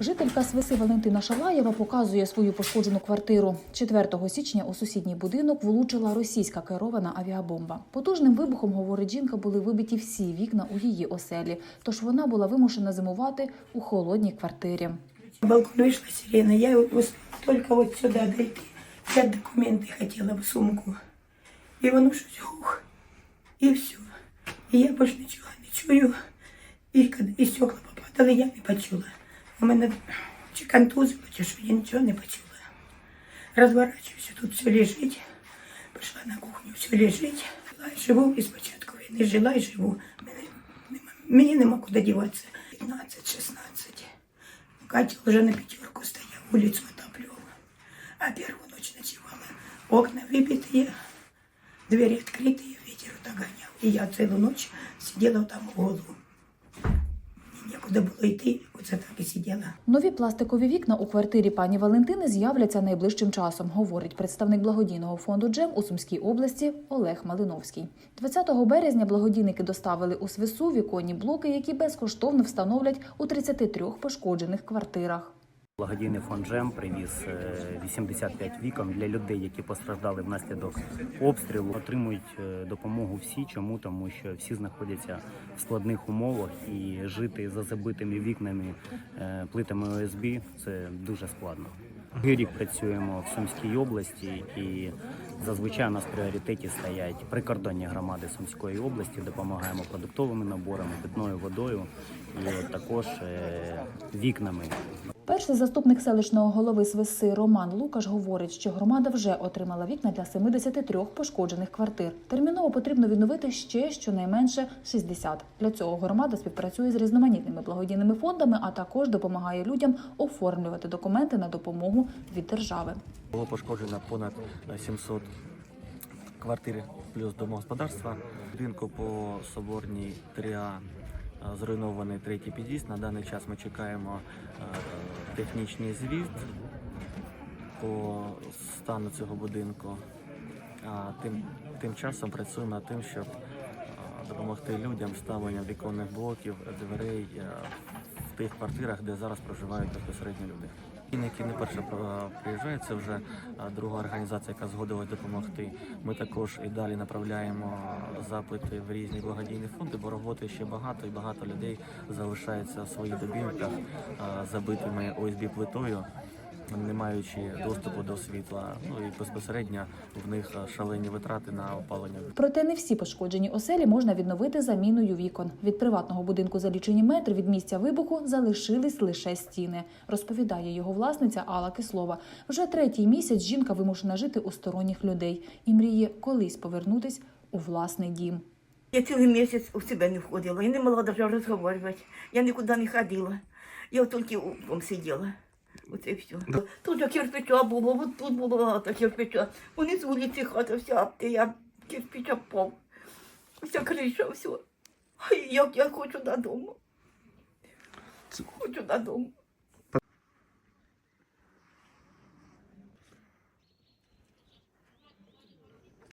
Жителька Свиси Валентина Шалаєва показує свою пошкоджену квартиру. 4 січня у сусідній будинок влучила російська керована авіабомба. Потужним вибухом, говорить жінка, були вибиті всі вікна у її оселі. Тож вона була вимушена зимувати у холодній квартирі. Балкон вышла сирена, я только вот сюда дойти. Я документы хотела в сумку. І воно щось хух. І все. І я больше нічого не чую. І, і стекла попадали, я не почула. У мене чи контузило, чи що, я нічого не почула. Розворачуюся, тут все лежить. Пішла на кухню, все лежить. Жила і живу і спочатку війни, жила і живу. Мене, нема, мені нема куди діватися. 15-16. Катя уже на пятерку стоял, улицу отапливала. А первую ночь ночевала. Окна выбитые, двери открытые, ветер догонял. И я целую ночь сидела там в углу. Мне було йти. Оце так і сиділа. Нові пластикові вікна у квартирі пані Валентини з'являться найближчим часом, говорить представник благодійного фонду Джем у Сумській області Олег Малиновський. 20 березня благодійники доставили у свису віконні блоки, які безкоштовно встановлять у 33 пошкоджених квартирах. Благодійний фонд Джем привіз е, 85 вікон для людей, які постраждали внаслідок обстрілу. Отримують е, допомогу всі. Чому? Тому що всі знаходяться в складних умовах і жити за забитими вікнами е, плитами ОСБ це дуже складно. Другий рік працюємо в Сумській області і зазвичай у нас в пріоритеті стоять прикордонні громади Сумської області. Допомагаємо продуктовими наборами, питною водою і також е, вікнами. Перший заступник селищного голови Свиси Роман Лукаш говорить, що громада вже отримала вікна для 73 пошкоджених квартир. Терміново потрібно відновити ще щонайменше 60. Для цього громада співпрацює з різноманітними благодійними фондами, а також допомагає людям оформлювати документи на допомогу від держави. Було пошкоджено понад 700 квартир плюс домогосподарства. Будинку по Соборній 3А е, зруйнований третій під'їзд. На даний час ми чекаємо е, технічний звіт по стану цього будинку. А тим, тим часом працюємо над тим, щоб е, допомогти людям ставленням віконних блоків, дверей е, в тих квартирах, де зараз проживають безпосередньо люди. Які не перше приїжджають, це вже друга організація, яка згодилась допомогти. Ми також і далі направляємо запити в різні благодійні фонди, бо роботи ще багато і багато людей залишається в своїх будинках забитими ОСБ плитою, не маючи доступу до світла. Ну і безпосередньо в них шалені витрати на опалення. Проте не всі пошкоджені оселі можна відновити заміною вікон. Від приватного будинку за лічені метри від місця вибуху залишились лише стіни, розповідає його власниця Алла Кислова. Вже третій місяць жінка вимушена жити у сторонніх людей і мріє колись повернутись у власний дім. Я цілий місяць у себе не входила, я не могла навіть розмовляти, я нікуди не ходила. Я тільки сиділа. Оце і все. Тут кирпича було, от тут було багато кирпича. Вони з вулиці хата вся, а я кирпича пов. Вся криша, все. Ай, Як я хочу додому. Хочу додому.